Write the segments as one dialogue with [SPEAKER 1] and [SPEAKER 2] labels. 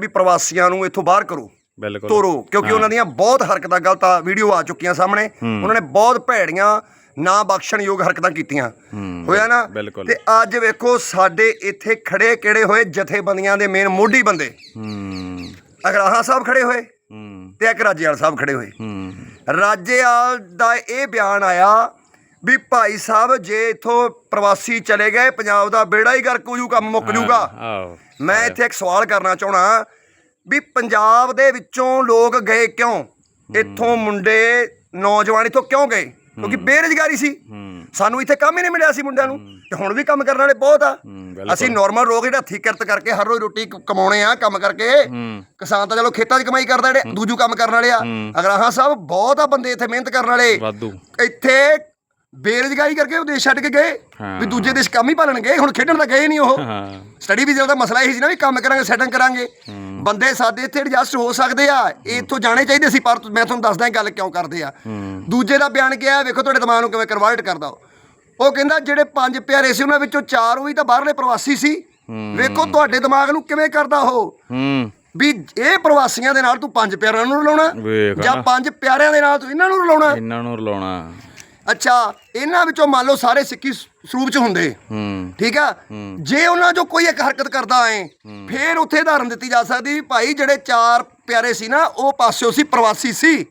[SPEAKER 1] ਵੀ ਪ੍ਰਵਾਸੀਆਂ ਨੂੰ ਇੱਥੋਂ ਬਾਹਰ ਕਰੋ
[SPEAKER 2] ਬਿਲਕੁਲ।
[SPEAKER 1] ਤੋਰੋ ਕਿਉਂਕਿ ਉਹਨਾਂ ਦੀਆਂ ਬਹੁਤ ਹਰਕਤਾਂ ਗਲਤ ਆ ਵੀਡੀਓ ਆ ਚੁੱਕੀਆਂ ਸਾਹਮਣੇ ਉਹਨਾਂ ਨੇ ਬਹੁਤ ਭੈੜੀਆਂ ਨਾ ਬਖਸ਼ਣਯੋਗ ਹਰਕਤਾਂ ਕੀਤੀਆਂ। ਹੋਇਆ ਨਾ। ਤੇ ਅੱਜ ਵੇਖੋ ਸਾਡੇ ਇੱਥੇ ਖੜੇ ਕਿਹੜੇ ਹੋਏ? ਜਥੇਬੰਦੀਆਂ ਦੇ ਮੇਨ ਮੋਢੀ ਬੰਦੇ।
[SPEAKER 2] ਹੂੰ।
[SPEAKER 1] ਅਗਰਾਹਾ ਸਾਹਿਬ ਖੜੇ ਹੋਏ ਤੇ ਇੱਕ ਰਾਜੇਵਾਲ ਸਾਹਿਬ ਖੜੇ ਹੋਏ। ਰਾਜੇਵਾਲ ਦਾ ਇਹ ਬਿਆਨ ਆਇਆ ਵੀ ਭਾਈ ਸਾਹਿਬ ਜੇ ਇਥੋਂ ਪ੍ਰਵਾਸੀ ਚਲੇ ਗਏ ਪੰਜਾਬ ਦਾ ਬੇੜਾ ਹੀ ਗਰਕ ਹੋ ਜੂ ਕੰਮ ਮੁੱਕ ਜੂਗਾ ਮੈਂ ਇੱਥੇ ਇੱਕ ਸਵਾਲ ਕਰਨਾ ਚਾਹਣਾ ਵੀ ਪੰਜਾਬ ਦੇ ਵਿੱਚੋਂ ਲੋਕ ਗਏ ਕਿਉਂ? ਇੱਥੋਂ ਮੁੰਡੇ ਨੌਜਵਾਨ ਇੱਥੋਂ ਕਿਉਂ ਗਏ? ਕਿਉਂਕਿ ਬੇਰੁਜ਼ਗਾਰੀ ਸੀ। ਸਾਨੂੰ ਇੱਥੇ ਕੰਮ ਹੀ ਨਹੀਂ ਮਿਲਿਆ ਸੀ ਮੁੰਡਿਆਂ ਨੂੰ। ਤੇ ਹੁਣ ਵੀ ਕੰਮ ਕਰਨ ਵਾਲੇ ਬਹੁਤ ਆ।
[SPEAKER 2] ਬਿਲਕੁਲ।
[SPEAKER 1] ਅਸੀਂ ਨਾਰਮਲ ਲੋਕ ਜਿਹੜਾ ਹੱਥੀਂ ਕਿਰਤ ਕਰਕੇ ਹਰ ਰੋਜ਼ ਰੋਟੀ ਕ- ਕਮਾਉਣੇ ਆ ਕੰਮ ਕਰਕੇ। ਕਿਸਾਨ ਤਾਂ ਚਲੋ ਖੇਤਾਂ 'ਚ ਕਮਾਈ ਕਰਦੇ ਜਿਹੜੇ ਦੂਜੂ ਕੰਮ ਕਰਨ ਵਾਲੇ ਆ। ਅਗਰਾਹਾਂ ਸਾਹਿਬ ਬਹੁਤ ਆ ਬੰਦੇ ਇੱਥੇ ਮਿਹਨਤ ਕਰਨ ਵਾਲੇ।
[SPEAKER 2] ਵਾਧੂ।
[SPEAKER 1] ਇੱਥੇ ਬੇਰੁਜ਼ਗਾਰੀ ਕਰਕੇ ਉਹ ਦੇਸ਼ ਛੱਡ ਕੇ ਗਏ। ਵੀ ਦੂਜੇ ਦੇਸ਼ ਕੰਮ ਹੀ ਭਾਲਣ ਗਏ ਹੁਣ ਖੇਡਣ ਤਾਂ ਗਏ ਨਹੀਂ ਉਹ। ਸਟੱਡੀ ਵੀਜ਼ੇ ਦਾ ਮਸਲਾ ਇਹ ਸੀ ਨਾ ਵੀ ਕੰਮ ਕਰਾਂਗੇ ਸੈਟਿੰਗ ਕਰਾਂਗੇ। ਬੰਦੇ ਸਾਡੇ ਇੱਥੇ ਐਡਜਸਟ ਹੋ ਸਕਦੇ ਆ ਇੱਥੋਂ ਜਾਣੇ ਚਾਹੀਦੇ ਸੀ ਪਰ ਮੈਂ ਤੁਹਾਨੂੰ ਦੱਸਦਾ ਗੱਲ ਕਿਉਂ ਕਰਦੇ ਆ। ਦੂਜੇ ਦਾ ਬਿਆਨ ਕਿਹਾ ਵੇਖੋ ਤੁਹਾਡੇ ਦਿਮਾਗ ਨੂੰ ਕਿਵੇਂ ਕਨਵਰਟ ਕਰਦਾ ਉਹ ਕਹਿੰਦਾ ਜਿਹੜੇ ਪੰਜ ਪਿਆਰੇ ਸੀ ਉਹਨਾਂ ਵਿੱਚੋਂ ਚਾਰ ਉਹ ਵੀ ਤਾਂ ਬਾਹਰਲੇ ਪ੍ਰਵਾਸੀ ਸੀ। ਵੇਖੋ ਤੁਹਾਡੇ ਦਿਮਾਗ ਨੂੰ ਕਿਵੇਂ ਕਰਦਾ ਉਹ। ਵੀ ਇਹ ਪ੍ਰਵਾਸੀਆਂ ਦੇ ਨਾਲ ਤੂੰ ਪੰਜ ਪਿਆਰਿਆਂ ਨੂੰ ਰਲਾਉਣਾ ਜਾਂ। ਪੰਜ ਪਿਆਰਿਆਂ ਦੇ ਨਾਲ ਤੂੰ ਇਹਨਾਂ ਨੂੰ ਰਲਾਉਣਾ।
[SPEAKER 2] ਇਹਨਾਂ ਨੂੰ ਰਲਾਉਣਾ।
[SPEAKER 1] ਅੱਛਾ ਇਹਨਾਂ ਵਿੱਚੋਂ ਮੰਨ ਲਓ ਸਾਰੇ ਸਿੱਖੀ ਸਰੂਪ ਚ ਹੁੰਦੇ।
[SPEAKER 2] ਹੂੰ।
[SPEAKER 1] ਠੀਕ ਆ? ਜੇ ਉਹਨਾਂ ਚੋਂ ਕੋਈ ਇੱਕ ਹਰਕਤ ਕਰਦਾ ਏ ਫੇਰ ਉੱਥੇ ਉਦਾਹਰਨ ਦਿੱਤੀ ਜਾ ਸਕਦੀ ਵੀ ਭਾਈ ਜਿਹੜੇ ਚਾਰ ਪਿਆਰੇ ਸੀ ਨਾ ਉਹ ਪਾਸਿਓ ਸੀ ਪ੍ਰਵਾਸੀ ਸੀ।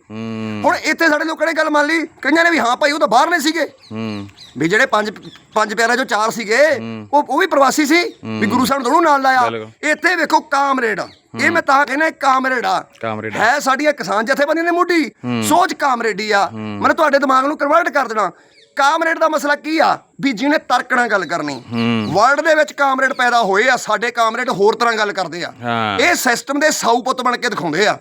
[SPEAKER 1] ਹੁਣ ਇੱਥੇ ਸਾਡੇ ਲੋਕਾਂ ਨੇ ਗੱਲ ਮੰਨ ਲਈ ਕਈਆਂ ਨੇ ਵੀ ਹਾਂ ਭਾਈ ਉਹ ਤਾਂ ਬਾਹਰ ਨੇ ਸੀਗੇ।
[SPEAKER 2] ਹੂੰ।
[SPEAKER 1] ਵੀ ਜਿਹੜੇ ਪੰਜ ਪੰਜ ਪਿਆਰੇ ਚੋਂ ਚਾਰ ਸੀਗੇ ਉਹ ਉਹ ਵੀ ਪ੍ਰਵਾਸੀ ਸੀ। ਵੀ ਗੁਰੂ ਸਾਹਿਬ ਨੇ ਦੋਨੋਂ ਨਾਲ ਲਾਇਆ। ਇੱਥੇ ਵੇਖੋ ਕਾਮਰੇਡ ਇਹ ਮੈਂ ਤਾਂ ਕਹਿੰਦਾ ਕਾਮਰੇਡ ਆ।
[SPEAKER 2] ਕਾਮਰੇਡ।
[SPEAKER 1] ਹੈ ਸਾਡੀਆਂ ਕਿਸਾਨ ਜਥੇਬੰਦੀਆਂ ਨੇ ਮੋਢੀ। ਸੋਚ ਕਾਮਰੇਡੀ ਆ। ਮੈਂ ਤੁਹਾਡੇ ਦਿਮਾਗ ਨੂੰ ਕਨਵਰਟ ਕਰ ਦੇਣਾ। ਕਾਮਰੇਡ ਦਾ ਮਸਲਾ ਕੀ ਆ? ਵੀ ਜਿਹਨੇ ਤਰਕ ਨਾਲ ਗੱਲ ਕਰਨੀ। ਵਰਲਡ ਦੇ ਵਿੱਚ ਕਾਮਰੇਡ ਪੈਦਾ ਹੋਏ ਆ ਸਾਡੇ ਕਾਮਰੇਡ ਹੋਰ ਤਰ੍ਹਾਂ ਗੱਲ ਕਰਦੇ ਆ। ਇਹ ਸਿਸਟਮ ਦੇ ਸਾਊ ਪੁੱਤ ਬਣ ਕੇ ਦਿਖਾਉਂਦੇ ਆ।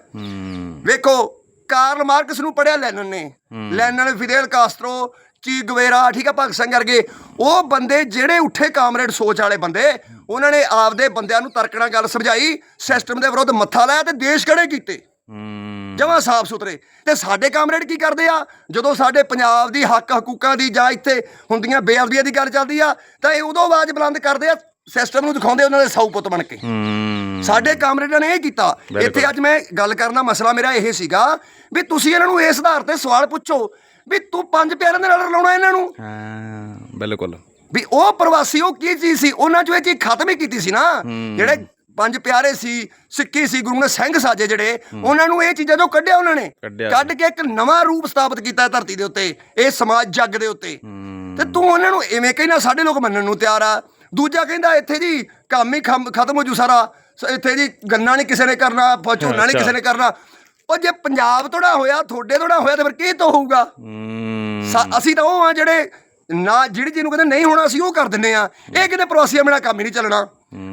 [SPEAKER 1] ਵੇਖੋ ਕਾਰਲ ਮਾਰਕਸ ਨੂੰ ਪੜਿਆ ਲੈਨਨ ਨੇ। ਲੈਨਨ ਫਿਦੇਲ ਕਾਸਟਰੋ ਚੀ ਗਵੇਰਾ ਠੀਕ ਆ ਭਗਤ ਸਿੰਘ ਵਰਗੇ। ਉਹ ਬੰਦੇ ਜਿਹੜੇ ਉੱਠੇ ਕਾਮਰੇਡ ਸੋਚ ਵਾਲੇ ਬੰਦੇ ਉਹਨਾਂ ਨੇ ਆਪਦੇ ਬੰਦਿਆਂ ਨੂੰ ਤਰਕਣਾ ਗੱਲ ਸਮਝਾਈ ਸਿਸਟਮ ਦੇ ਵਿਰੁੱਧ ਮੱਥਾ ਲਾਇਆ ਤੇ ਦੇਸ਼ ਖੜੇ ਕੀਤੇ?
[SPEAKER 2] ਹੂੰ।
[SPEAKER 1] ਜਮਾਂ ਸਾਫ਼ ਸੁਥਰੇ। ਤੇ ਸਾਡੇ ਕਾਮਰੇਡ ਕੀ ਕਰਦੇ ਆ? ਜਦੋਂ ਸਾਡੇ ਪੰਜਾਬ ਦੀ ਹੱਕ ਹਕੂਕਾਂ ਦੀ ਜਾਂ ਇੱਥੇ ਹੁੰਦੀਆਂ ਬੇਅਦਬੀਆਂ ਦੀ ਗੱਲ ਚੱਲਦੀ ਆ ਤਾਂ ਇਹ ਉਦੋਂ ਆਵਾਜ਼ ਬੁਲੰਦ ਕਰਦੇ ਆ ਸਿਸਟਮ ਨੂੰ ਦਿਖਾਉਂਦੇ ਉਹਨਾਂ ਦੇ ਸਾਊ ਪੁੱਤ ਬਣ ਕੇ। ਸਾਡੇ ਕਾਮਰੇਡਾਂ ਨੇ ਇਹ ਕੀਤਾ। ਇੱਥੇ ਅੱਜ ਮੈਂ ਗੱਲ ਕਰਨ ਦਾ ਮਸਲਾ ਮੇਰਾ ਇਹ ਸੀਗਾ ਵੀ ਤੁਸੀਂ ਇਹਨਾਂ ਨੂੰ ਇਸ ਆਧਾਰ ਤੇ ਸਵਾਲ ਪੁੱਛੋ ਵੀ ਤੂੰ ਪੰਜ ਪਿਆਰਿਆਂ ਦੇ ਨਾਲ ਰਲਾਉਣਾ ਇਹਨਾਂ ਨੂੰ?
[SPEAKER 2] ਹਾਂ ਬਿਲਕੁਲ।
[SPEAKER 1] ਵੀ ਉਹ ਪ੍ਰਵਾਸੀ ਉਹ ਕੀ ਚੀਜ਼ ਸੀ? ਉਹਨਾਂ ਚੋਂ ਇਹ ਚੀਜ਼ ਖਤਮ ਹੀ ਕੀਤੀ ਸੀ ਨਾ। ਜਿਹੜੇ ਪੰਜ ਪਿਆਰੇ ਸੀ ਸਿੱਕੀ ਸੀ ਗੁਰੂ ਨੇ ਸਿੰਘ ਸਾਜੇ ਜਿਹੜੇ ਉਹਨਾਂ ਨੂੰ ਇਹ ਚੀਜ਼ਾਂ ਤੋਂ ਕੱਢਿਆ ਉਹਨਾਂ ਨੇ। ਕੱਢ ਕੇ ਇੱਕ ਨਵਾਂ ਰੂਪ ਸਥਾਪਿਤ ਕੀਤਾ ਧਰਤੀ ਦੇ ਉੱਤੇ ਇਹ ਸਮਾਜ ਜੱਗ ਦੇ ਉੱਤੇ। ਤੇ ਤੂੰ ਉਹਨਾਂ ਨੂੰ ਐਵੇਂ ਕਹਿੰਦਾ ਸਾਡੇ ਲੋਕ ਮੰਨਣ ਨੂੰ ਤਿਆਰ ਆ। ਦੂਜਾ ਕਹਿੰਦਾ ਇੱਥੇ ਜੀ ਕੰਮ ਹੀ ਖਤਮ ਹੋ ਜੂ ਸਾਰਾ। ਇੱਥੇ ਜੀ ਗੰਨਾ ਨਹੀਂ ਕਿਸੇ ਨੇ ਕਰਨਾ ਝੋਨਾ ਨਹੀਂ ਕਿਸੇ ਨੇ ਕਰਨਾ। ਉਹ ਜੇ ਪੰਜਾਬ ਥੋੜਾ ਹੋਇਆ ਤੁਹਾਡੇ ਥੋੜਾ ਹੋਇਆ ਤੇ ਫਿਰ ਕੀ ਤੋਂ ਹੋਊਗਾ? ਅਸੀਂ ਤਾਂ ਉਹ ਆ ਜਿਹੜੇ ਨਾ ਜਿਹੜੀ ਜਿਹਨੂੰ ਕਹਿੰਦੇ ਨਹੀਂ ਹੋਣਾ ਅਸੀਂ ਉਹ ਕਰ ਦਿੰਨੇ ਆ। ਇਹ ਕਹਿੰਦੇ ਪ੍ਰਵਾਸੀਆਂ ਬਿਨਾ ਕੰਮ ਹੀ ਨਹੀਂ ਚੱਲਣਾ।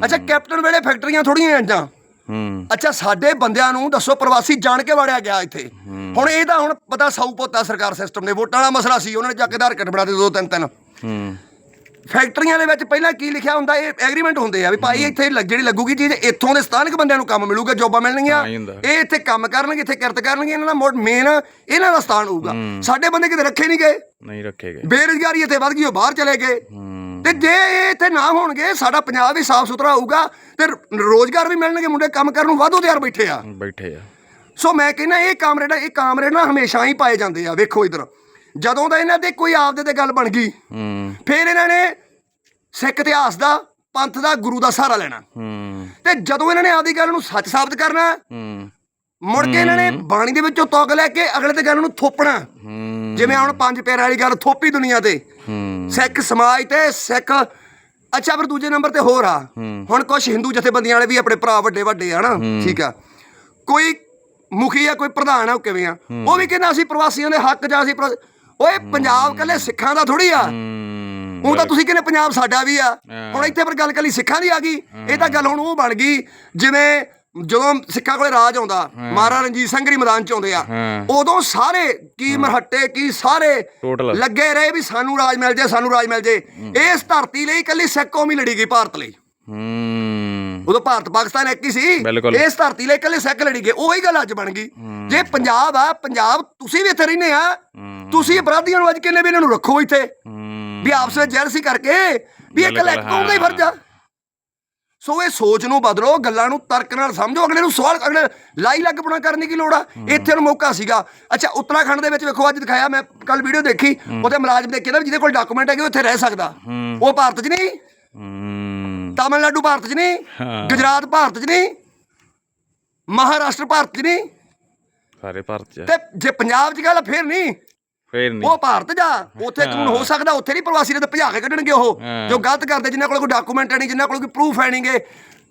[SPEAKER 1] ਅੱਛਾ ਕੈਪਟਨ ਵੇਲੇ ਫੈਕਟਰੀਆਂ ਥੋੜੀਆਂ ਇੰਜਾਂ
[SPEAKER 2] ਹੂੰ।
[SPEAKER 1] ਅੱਛਾ ਸਾਡੇ ਬੰਦਿਆਂ ਨੂੰ ਦੱਸੋ ਪ੍ਰਵਾਸੀ ਜਾਣ ਕੇ ਵੜਿਆ ਗਿਆ ਇੱਥੇ। ਹੁਣ ਇਹ ਤਾਂ ਹੁਣ ਪਤਾ ਸੌ ਪੋਤਾ ਸਰਕਾਰ ਸਿਸਟਮ ਦੇ ਵੋਟਾਂ ਦਾ ਮਸਲਾ ਸੀ ਉਹਨਾਂ ਨੇ ਜਾ ਕੇ ਆਧਾਰ ਕਾਰਡ ਬਣਾ ਦੇ ਦੋ ਤਿੰਨ ਤਿੰਨ।
[SPEAKER 2] ਹੂੰ।
[SPEAKER 1] ਫੈਕਟਰੀਆਂ ਦੇ ਵਿੱਚ ਪਹਿਲਾਂ ਕੀ ਲਿਖਿਆ ਹੁੰਦਾ ਇਹ ਐਗਰੀਮੈਂਟ ਹੁੰਦੇ ਆ ਵੀ ਭਾਈ ਇੱਥੇ ਜਿਹੜੀ ਲੱਗੂਗੀ ਚੀਜ਼ ਇੱਥੋਂ ਦੇ ਸਥਾਨਕ ਬੰਦਿਆਂ ਨੂੰ ਕੰਮ ਮਿਲੂਗਾ ਜੋਬਾਂ ਮਿਲਣਗੀਆਂ।
[SPEAKER 2] ਇਹ
[SPEAKER 1] ਇੱਥੇ ਕੰਮ ਕਰਨਗੇ ਇੱਥੇ ਕਿਰਤ ਕਰਨਗੇ ਇਹਨਾਂ ਦਾ ਮੇਨ ਇਹਨਾਂ ਦਾ ਸਥਾਨ ਹੋਊਗਾ। ਸਾਡੇ ਬੰਦੇ ਕਿਤੇ ਰੱਖੇ ਨਹੀਂ ਗਏ।
[SPEAKER 2] ਨਹੀਂ ਰੱਖੇ ਗਏ।
[SPEAKER 1] ਬੇਰੁਜ਼ਗਾਰੀ ਇੱਥੇ ਵੱਧ ਗਈ ਉਹ ਬਾਹਰ ਚਲੇ ਗਏ। ਤੇ ਜੇ ਇਹ ਇੱਥੇ ਨਾ ਹੋਣਗੇ ਸਾਡਾ ਪੰਜਾਬ ਵੀ ਸਾਫ਼ ਸੁਥਰਾ ਹੋਊਗਾ ਤੇ ਰੋਜ਼ਗਾਰ ਵੀ ਮਿਲਣਗੇ ਮੁੰਡੇ ਕੰਮ ਕਰਨ ਨੂੰ ਵਾਧੂ ਤਿਆਰ ਬੈਠੇ ਆ।
[SPEAKER 2] ਬੈਠੇ ਆ।
[SPEAKER 1] ਸੋ ਮੈਂ ਕਹਿੰਦਾ ਇਹ ਕਾਮਰੇਡ ਇਹ ਕਾਮਰੇਡ ਨਾ ਹਮੇਸ਼ਾ ਹੀ ਪਾਏ ਜਾਂਦੇ ਆ ਵੇਖੋ ਇਧਰ। ਜਦੋਂ ਦਾ ਇਹਨਾਂ ਦੇ ਕੋਈ ਆਪਦੇ ਤੇ ਗੱਲ ਬਣ ਗਈ
[SPEAKER 2] ਹੂੰ।
[SPEAKER 1] ਫਿਰ ਇਹਨਾਂ ਨੇ ਸਿੱਖ ਇਤਿਹਾਸ ਦਾ ਪੰਥ ਦਾ ਗੁਰੂ ਦਾ ਸਹਾਰਾ ਲੈਣਾ।
[SPEAKER 2] ਹੂੰ।
[SPEAKER 1] ਤੇ ਜਦੋਂ ਇਹਨਾਂ ਨੇ ਆਪਦੀ ਗੱਲ ਨੂੰ ਸੱਚ ਸਾਬਤ ਕਰਨਾ
[SPEAKER 2] ਹੂੰ।
[SPEAKER 1] ਮੁੜ ਕੇ ਇਹਨਾਂ ਨੇ ਬਾਣੀ ਦੇ ਵਿੱਚੋਂ ਤੁਕ ਲੈ ਕੇ ਅਗਲੇ ਤੇ ਗੱਲ ਨੂੰ ਥੋਪਣਾ।
[SPEAKER 2] ਹੂੰ।
[SPEAKER 1] ਜਿਵੇਂ ਹੁਣ ਪੰਜ ਪਿਆਰਿਆਂ ਵਾਲੀ ਗੱਲ ਥੋਪੀ ਦੁਨੀਆ ਤੇ। ਸਿੱਖ ਸਮਾਜ ਤੇ ਸਿੱਖ ਅੱਛਾ ਫਿਰ ਦੂਜੇ ਨੰਬਰ ਤੇ ਹੋਰ ਆ। ਹੁਣ ਕੁਝ ਹਿੰਦੂ ਜਥੇਬੰਦੀਆਂ ਵਾਲੇ ਵੀ ਆਪਣੇ ਭਰਾ ਵੱਡੇ ਵੱਡੇ ਆ ਨਾ। ਠੀਕ ਆ। ਕੋਈ ਮੁਖੀ ਆ ਕੋਈ ਪ੍ਰਧਾਨ ਆ ਉਹ ਕਿਵੇਂ ਆ? ਉਹ ਵੀ ਕਹਿੰਦਾ ਅਸੀਂ ਪ੍ਰਵਾਸੀਆਂ ਦੇ ਹੱਕ ਜਾਂ ਅਸੀਂ ਓਏ ਪੰਜਾਬ ਕੱਲੇ ਸਿੱਖਾਂ ਦਾ ਥੋੜੀ ਆ। ਉਹ ਤਾਂ ਤੁਸੀਂ ਕਹਿੰਦੇ ਪੰਜਾਬ ਸਾਡਾ ਵੀ ਆ। ਹੁਣ ਇੱਥੇ ਪਰ ਗੱਲ ਕੱਲੀ ਸਿੱਖਾਂ ਦੀ ਆ ਗਈ। ਇਹ ਤਾਂ ਗੱਲ ਹੁਣ ਉਹ ਬਣ ਗਈ। ਜਿਵੇਂ ਜਦੋਂ ਸਿੱਖਾਂ ਕੋਲੇ ਰਾਜ ਆਉਂਦਾ ਮਹਾਰਾਜਾ ਰਣਜੀਤ ਸਿੰਘ ਦੀ ਮੈਦਾਨ ਚ ਆਉਂਦੇ ਆ। ਉਦੋਂ ਸਾਰੇ ਕੀ ਮਰਹੱਟੇ ਕੀ ਸਾਰੇ। ਲੱਗੇ ਰਹੇ ਵੀ ਸਾਨੂੰ ਰਾਜ ਮਿਲ ਜੇ ਸਾਨੂੰ ਰਾਜ ਮਿਲ ਜੇ। ਇਸ ਧਰਤੀ ਲਈ ਕੱਲੀ ਸਿੱਖ ਕੌਮ ਹੀ ਲੜੀ ਗਈ ਭਾਰਤ ਲਈ। ਉਦੋਂ ਭਾਰਤ ਪਾਕਿਸਤਾਨ ਇੱਕ ਹੀ ਸੀ। ਇਸ ਧਰਤੀ ਲਈ ਇਕੱਲੇ ਸਿੱਖ ਲੜੀ ਗਏ ਉਹੀ ਗੱਲ ਅੱਜ ਬਣ ਗਈ। ਜੇ ਪੰਜਾਬ ਆ ਪੰਜਾਬ ਤੁਸੀਂ ਵੀ ਇੱਥੇ ਰਹਿੰਦੇ ਆ ਤੁਸੀਂ ਅਪਰਾਧੀਆਂ ਨੂੰ ਅੱਜ ਕਿੰਨੇ ਵੀ ਇਹਨਾਂ ਨੂੰ ਰੱਖੋ ਇੱਥੇ। ਵੀ ਆਪਸ ਵਿੱਚ ਜੈਲਸੀ ਕਰਕੇ ਵੀ ਇਹ
[SPEAKER 2] ਬਿਲਕੁਲ,
[SPEAKER 1] ਕਲੈਕਟ ਦਾ ਹੀ। ਫਰਜ਼ ਆ। ਸੋ ਇਹ ਸੋਚ ਨੂੰ ਬਦਲੋ ਗੱਲਾਂ ਨੂੰ ਤਰਕ ਨਾਲ ਸਮਝੋ ਅਗਲੇ ਨੂੰ ਸਵਾਲ ਅਗਲੇ ਲਾਈ ਲੱਗ ਪਣਾ ਕਰਨ ਦੀ ਕੀ ਲੋੜ ਆ? ਇੱਥੇ ਨੂੰ ਮੌਕਾ ਸੀਗਾ। ਅੱਛਾ ਉੱਤਰਾਖੰਡ ਦੇ ਵਿੱਚ ਵੇਖੋ ਅੱਜ ਦਿਖਾਇਆ ਮੈਂ ਕੱਲ ਵੀਡੀਓ ਦੇਖੀ ਉਹਦੇ ਮੁਲਾਜ਼ਮ ਦੇ ਕਹਿੰਦਾ ਵੀ ਜਿਹਦੇ ਕੋਲ ਡਾਕੂਮੈਂਟ ਹੈਗੇ ਉਹ ਇੱਥੇ ਰਹਿ ਸਕਦਾ। ਉਹ ਭਾਰਤ 'ਚ ਨਹੀਂ। ਤਾਮਿਲਨਾਡੂ ਭਾਰਤ 'ਚ ਨਹੀਂ। ਗੁਜਰਾਤ ਭਾਰਤ 'ਚ ਨਹੀਂ। ਮਹਾਰਾਸ਼ਟਰ ਭਾਰਤ 'ਚ ਨਹੀਂ।
[SPEAKER 2] ਸਾਰੇ ਭਾਰਤ ਚ
[SPEAKER 1] ਤੇ ਜੇ ਪੰਜਾਬ 'ਚ ਗੱਲ ਫਿਰ ਨਹੀਂ।
[SPEAKER 2] ਫੇਰ ਨਹੀਂ।
[SPEAKER 1] ਉਹ ਭਾਰਤ ਜਾ ਉੱਥੇ ਕਾਨੂੰਨ ਹੋ ਸਕਦਾ ਉੱਥੇ ਨਹੀਂ ਪ੍ਰਵਾਸੀ ਨੇ ਤਾਂ ਭਜਾ ਕੇ ਕੱਢਣਗੇ ਉਹ। ਜੋ ਗਲਤ ਕਰਦੇ ਜਿਨ੍ਹਾਂ ਕੋਲ ਕੋਈ ਡਾਕੂਮੈਂਟ ਨਹੀਂ ਜਿਨ੍ਹਾਂ ਕੋਲ ਕੋਈ ਪ੍ਰੂਫ ਹੈ ਨਹੀਂਗੇ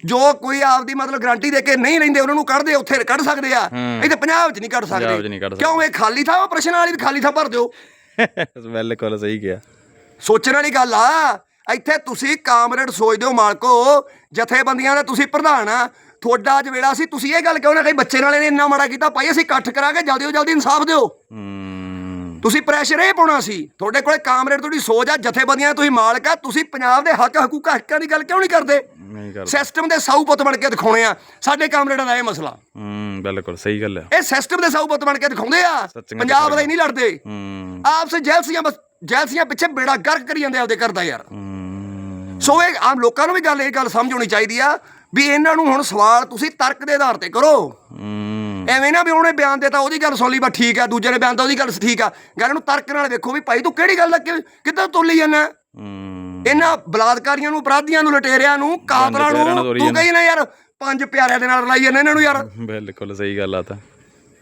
[SPEAKER 1] ਜੋ ਕੋਈ ਆਪਦੀ ਮਤਲਬ ਗਾਰੰਟੀ ਦੇ ਕੇ ਨਹੀਂ ਰਹਿੰਦੇ ਉਹਨਾਂ ਨੂੰ ਕੱਢਦੇ ਉੱਥੇ ਕੱਢ ਸਕਦੇ ਆ।
[SPEAKER 2] ਹੂੰ।
[SPEAKER 1] ਇੱਥੇ ਪੰਜਾਬ 'ਚ ਨਹੀਂ ਕੱਢ ਸਕਦੇ। ਕਿਉਂ ਇਹ ਖਾਲੀ ਥਾਂ ਪ੍ਰਸ਼ਨ ਵਾਲੀ ਖਾਲੀ ਥਾਂ ਭਰ ਦਿਓ।
[SPEAKER 2] ਬਿਲਕੁਲ ਸਹੀ ਗਿਆ
[SPEAKER 1] ਸੋਚਣ ਵਾਲੀ ਗੱਲ ਆ ਇੱਥੇ ਤੁਸੀਂ ਕਾਮਰੇਡ ਸੋਚਦੇ ਹੋ ਮਾਲਕੋ ਜਥੇਬੰਦੀਆਂ ਦੇ ਤੁਸੀਂ ਪ੍ਰਧਾਨ ਆ। ਤੁਹਾਡਾ ਅੱਜ ਵੇਲਾ ਸੀ ਤੁਸੀਂ ਇਹ ਗੱਲ ਕਿਉਂ ਨਾ ਕਹੀ ਬੱਚੇ ਨਾਲ ਇਹਨੇ ਇੰਨਾ ਮਾੜਾ ਕੀਤਾ ਭਾਈ ਅਸੀਂ ਇਕੱਠ ਕਰਾਂਗੇ ਜਲਦੀ ਤੋਂ ਜਲਦੀ ਇਨਸਾਫ ਦਿਓ।
[SPEAKER 2] ਹੂੰ।
[SPEAKER 1] ਤੁਸੀਂ ਪ੍ਰੈਸ਼ਰ ਇਹ ਪਾਉਣਾ ਸੀ। ਤੁਹਾਡੇ ਕੋਲੇ ਕਾਮਰੇਡ ਤੁਹਾਡੀ ਸੋਚ ਆ ਜਥੇਬੰਦੀਆਂ ਤੁਸੀਂ ਮਾਲਕ ਆ ਤੁਸੀਂ ਪੰਜਾਬ ਦੇ ਹੱਕ ਹਕੂਕ ਹੱਕਾਂ ਦੀ ਗੱਲ ਕਿਉਂ ਨਹੀਂ ਕਰਦੇ?
[SPEAKER 2] ਨਹੀਂ
[SPEAKER 1] ਸਿਸਟਮ ਦੇ ਸਾਊ ਪੁੱਤ ਬਣ ਕੇ ਦਿਖਾਉਣੇ ਆ। ਸਾਡੇ ਕਾਮਰੇਡਾਂ ਦਾ ਇਹ ਮਸਲਾ।
[SPEAKER 2] ਹੂੰ ਬਿਲਕੁਲ ਸਹੀ ਗੱਲ ਹੈ
[SPEAKER 1] ਇਹ ਸਿਸਟਮ ਦੇ ਸਾਊ ਪੁੱਤ ਬਣ ਕੇ ਦਿਖਾਉਂਦੇ ਆ। ਪੰਜਾਬ ਵਾਲੇ ਨਹੀਂ ਲੜਦੇ।
[SPEAKER 2] ਹੂੰ।
[SPEAKER 1] ਆਪਸੇ ਜੈਲਸੀਆਂ ਬਸ ਜੈਲਸੀਆਂ ਪਿੱਛੇ ਬੇੜਾ ਗਰਕ ਕਰੀ ਜਾਂਦੇ ਆਪਦੇ ਘਰ ਦਾ ਯਾਰ।
[SPEAKER 2] ਹੂੰ।
[SPEAKER 1] ਸੋ ਇਹ ਆਮ ਲੋਕਾਂ ਨੂੰ ਵੀ ਗੱਲ ਇਹ ਗੱਲ ਸਮਝ ਆਉਣੀ ਚਾਹੀਦੀ ਆ ਵੀ ਇਹਨਾਂ ਨੂੰ ਹੁਣ ਸਵਾਲ ਤੁਸੀਂ ਤਰਕ ਦੇ ਆਧਾਰ ਤੇ ਕਰੋ।
[SPEAKER 2] ਹੂੰ।
[SPEAKER 1] ਐਵੇਂ ਨਾ ਵੀ ਉਹਨੇ ਬਿਆਨ ਦਿੱਤਾ ਉਹਦੀ ਗੱਲ ਸੁਣ ਲਈ ਬਸ ਠੀਕ ਆ ਦੂਜੇ ਨੇ ਬਿਆਨ ਦਿੱਤਾ ਉਹਦੀ ਗੱਲ ਠੀਕ ਆ। ਗੱਲ ਨੂੰ ਤਰਕ ਨਾਲ ਵੇਖੋ ਵੀ ਭਾਈ ਤੂੰ ਕਿਹੜੀ ਗੱਲ ਦਾ ਕਿ- ਕਿੱਧਰ ਤੋਲੀ ਜਾਂਦਾ? ਇਹਨਾਂ ਬਲਾਤਕਾਰੀਆਂ ਨੂੰ ਅਪਰਾਧੀਆਂ ਨੂੰ ਲਟੇਰਿਆਂ ਨੂੰ ਕਾਤਲਾਂ
[SPEAKER 2] ਨੂੰ
[SPEAKER 1] ਤੂੰ। ਕਹੀ ਨਾ ਯਾਰ ਪੰਜ ਪਿਆਰਿਆਂ ਦੇ ਨਾਲ ਰਲਾਈ ਜਾਂਦੇ ਇਹਨਾਂ ਨੂੰ ਯਾਰ।
[SPEAKER 2] ਬਿਲਕੁਲ ਸਹੀ ਗੱਲ ਆ ਤਾਂ।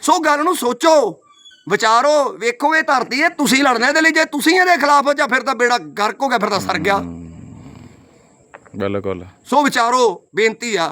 [SPEAKER 1] ਸੋ ਗੱਲ ਨੂੰ ਸੋਚੋ ਵਿਚਾਰੋ ਵੇਖੋ ਇਹ ਧਰਤੀ ਹੈ ਤੁਸੀਂ ਲੜਨਾ ਇਹਦੇ ਲਈ ਜੇ ਤੁਸੀਂ ਇਹਦੇ ਖਿਲਾਫ ਹੋ ਜਾਂ ਫਿਰ ਤਾਂ ਬੇੜਾ ਗਰਕ ਹੋ ਗਿਆ ਫਿਰ ਤਾਂ ਸਰ ਗਿਆ।
[SPEAKER 2] ਬਿਲਕੁਲ।
[SPEAKER 1] ਸੋ ਵਿਚਾਰੋ ਬੇਨਤੀ ਆ।